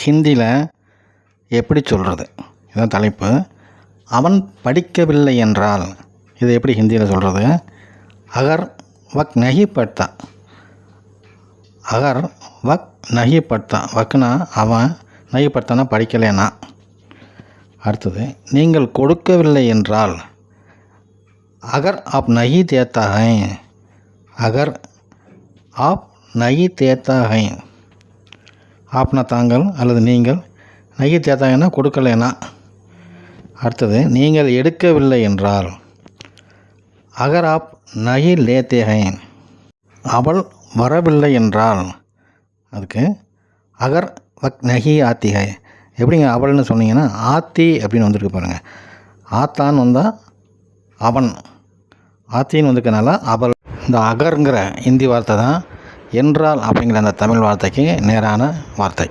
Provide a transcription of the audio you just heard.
ஹிந்தியில் எப்படி சொல்கிறது இதான் தலைப்பு. அவன் படிக்கவில்லை என்றால் இது எப்படி ஹிந்தியில் சொல்கிறது அகர் வக் நஹி பட்தா. அகர் வக் நஹி பட்தா. வக்னா அவன் நஹி பட்தானா படிக்கலைன்னா அடுத்தது நீங்கள் கொடுக்கவில்லை என்றால் அகர் ஆப் நஹி தேத்தா ஹை அகர் ஆப் நஹி தேத்தா ஹை ஆப்னா தாங்கள் அல்லது நீங்கள் நகி தேத்தாங்கன்னா கொடுக்கலைன்னா அடுத்தது நீங்கள் எடுக்கவில்லை என்றால். அகர் ஆப் நகி லேத்தேகைன் அவள் வரவில்லை என்றால். அதுக்கு அகர் வக் நகி ஆத்திகை. எப்படிங்க அவள்னு சொன்னீங்கன்னா ஆத்தி அப்படின்னு வந்திருக்கு பாருங்கள் ஆத்தான்னு வந்தால் அவன். ஆத்தின்னு வந்திருக்கனால அவள். இந்த அகருங்கிற இந்தி வார்த்தை தான் என்றால் அப்படிங்கிற அந்த தமிழ் வார்த்தைக்கு நேரான வார்த்தை.